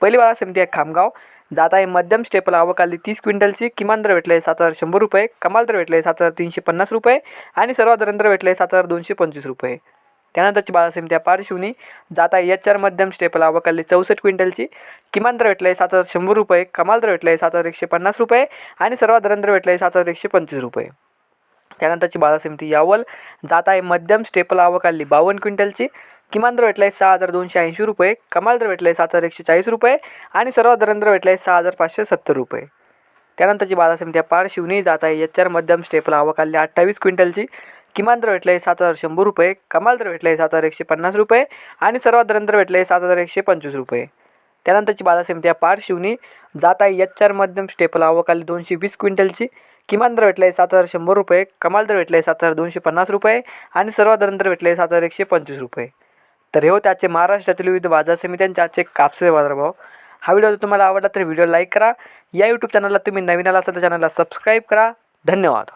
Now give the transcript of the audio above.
पहिली बाजार समिती आहे खामगाव. जात आहे मध्यम स्टेपल अवकाली तीस क्विंटलची. किमान दर भेटले सात हजार शंभर रुपये. कमाल दर भेटले सात हजार तीनशे पन्नास रुपये. आणि सर्वात दर भेटले सात हजार दोनशे पंचवीस रुपये. त्यानंतरची बाजार समिती आहे पारशिवनी. जात आहे एच आर मध्यम स्टेपल अवकाली चौसष्ट क्विंटलची. किमान दर भेटले सात हजार शंभर रुपये. कमाल दर भेटले सात हजार एकशे पन्नास रुपये. आणि सर्वात दर भेटले सात हजार एकशे पंचवीस रुपये. त्यानंतरची बाजार समिती यावल. जात आहे मध्यम स्टेपल आवक आली बावन्न क्विंटलची. किमान दर भेटला आहे सहा हजार दोनशे ऐंशी रुपये. कमाल दर भेटला आहे सात हजार एकशे चाळीस रुपये. आणि सर्वात दर भेटला आहे सहा हजार पाचशे सत्तर रुपये. त्यानंतरची बाजार समिती आहे पार शिवनी जात आहे. एच आर मध्यम स्टेपल आवक आली अठ्ठावीस क्विंटलची. किमान दर भेटला आहे सात हजार शंभर रुपये. कमाल दर भेटला आहे सात हजार एकशे पन्नास रुपये. आणि सर्वात दर भेटला आहे सात हजार एकशे पंचवीस रुपये. त्यानंतरची बाजार समिती आहे पार शिवनी जात आहे. एच आर मध्यम स्टेपल आवक आली दोनशे वीस क्विंटलची. किमान दर भेटला आहे सात हजार शंभर रुपये कमाल दर भेटला आहे सात हजार दोनशे पन्नास रुपये आणि सर्वात दर भेटले आहे सात हजार एकशे पंचवीस रुपये. तर हे होते आजचे महाराष्ट्रातील विविध बाजार समित्यांचे आजचे कापसे बाजारभाव. हा व्हिडिओ जर तुम्हाला आवडला तर व्हिडिओ लाईक करा. या यूट्यूब चॅनलला तुम्ही नवीन आला असाल तर चॅनलला सबस्क्राईब करा. धन्यवाद.